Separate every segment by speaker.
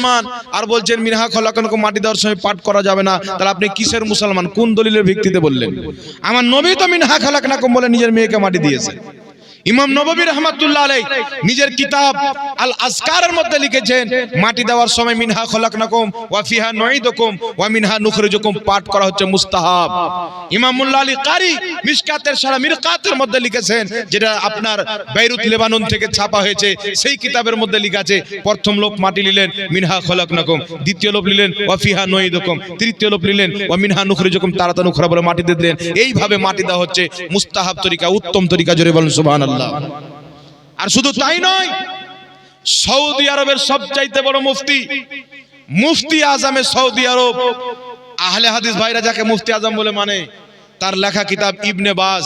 Speaker 1: মুসলমান? আর বলছেন, মিনহা খলাকানকে মাটি দেওয়ার সময় পাঠ করা যাবে না। তাহলে আপনি কিসের মুসলমান? কোন দলিলের ভিত্তিতে বললেন? আমার নবী তো মিনহা খলাকানাকুম বলে নিজের মেয়েকে মাটি দিয়েছে। ইমাম নববী রহমাতুল্লাহ আলাই নিজের কিতাব আল আসকারের মধ্যে লিখেছেন, মাটি দেওয়ার সময় মিনহা খলাকনাকুম ওয়া ফিহা নুঈদুকুম ওয়া মিনহা নুখরিজুকুম পাঠ করা হচ্ছে মুস্তাহাব। ইমাম মুল্লা আলী কারি মিশকাতের সারা মিরকাতের মধ্যে লিখেছেন, যেটা আপনার বেইরুত লেবানন থেকে ছাপা হয়েছে, সেই কিতাবের মধ্যে লেখা আছে, প্রথম লোক মাটি নিলেন, মিনহা খলাকনাকুম দ্বিতীয় লোক নিলেন, ওয়া ফিহা নুঈদুকুম তৃতীয় লোক নিলেন, ওয়া মিনহা নুখরিজুকুম তারাতান উখরা বলে মাটি দিয়ে দিলেন। এইভাবে মাটি দেওয়া হচ্ছে মুস্তাহাব তরিকা, উত্তম তরিকা, জোরে বলেন সুবহানাল্লাহ। আর শুধু তাই নয়, সৌদি আরবের সবচাইতে বড় মুফতি মুফতি আজমে সৌদি আরব। আহলে হাদিস ভাইরা যাকে মুফতি আজম বলে মানে তার লেখা কিতাব ইবনে বাজ।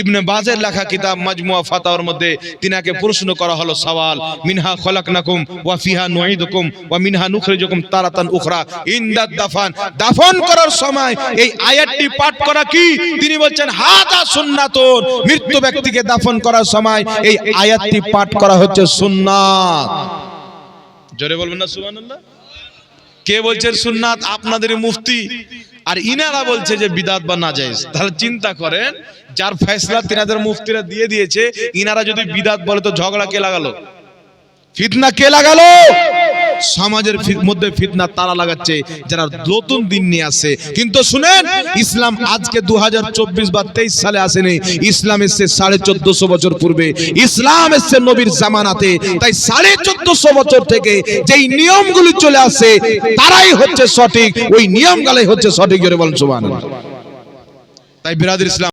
Speaker 1: ইবনে বাজের লেখা কিতাব মাজমুয়া ফাতাওয়ার মধ্যে তিনাকে প্রশ্ন করা হলো সওয়াল, মিনহা খলাকনাকুম ওয়া ফিহা নুঈদুকুম ওয়া মিনহা নুখরিজুকুম তারাতান উখরা। ইনদাদ দাফান। দাফন করার সময় এই আয়াতটি পাঠ করা কি? তিনি বলছেন, হাদা সুন্নাতুন। মৃত্যু ব্যক্তিকে দাফন করার সময় এই আয়াতটি পাঠ করা হচ্ছে সুন্নাত। জোরে বলবেন না সুবহানাল্লাহ? কে বলছেন সুন্নাত? আপনাদের মুফতি। আর ইনারা বলছে যে বিদাত বা না নাজাইজ তাহলে চিন্তা করেন, যার ফেসলা তিনাদের মুফতিরা দিয়ে দিয়েছে, ইনারা যদি বিদাত বলে তো ঝগড়া কে লাগালো? ফিতনা কে লাগালো? সমাজের মধ্যে ফিতনা তারা লাগাচ্ছে, যারা নতুন দিন নিয়ে আসে। কিন্তু শুনেন, ইসলাম আজকে দু বা তেইশ সালে আসেনি, ইসলাম এসছে সাড়ে চোদ্দশো বছর পূর্বে। ইসলাম এসছে নবীর জামানাতে। তাই সাড়ে চোদ্দশো বছর থেকে যেই নিয়মগুলি চলে আসে, তারাই হচ্ছে সঠিক। ওই নিয়ম গালাই হচ্ছে সঠিক, জোরে বলেন তাই বিরাদের ইসলাম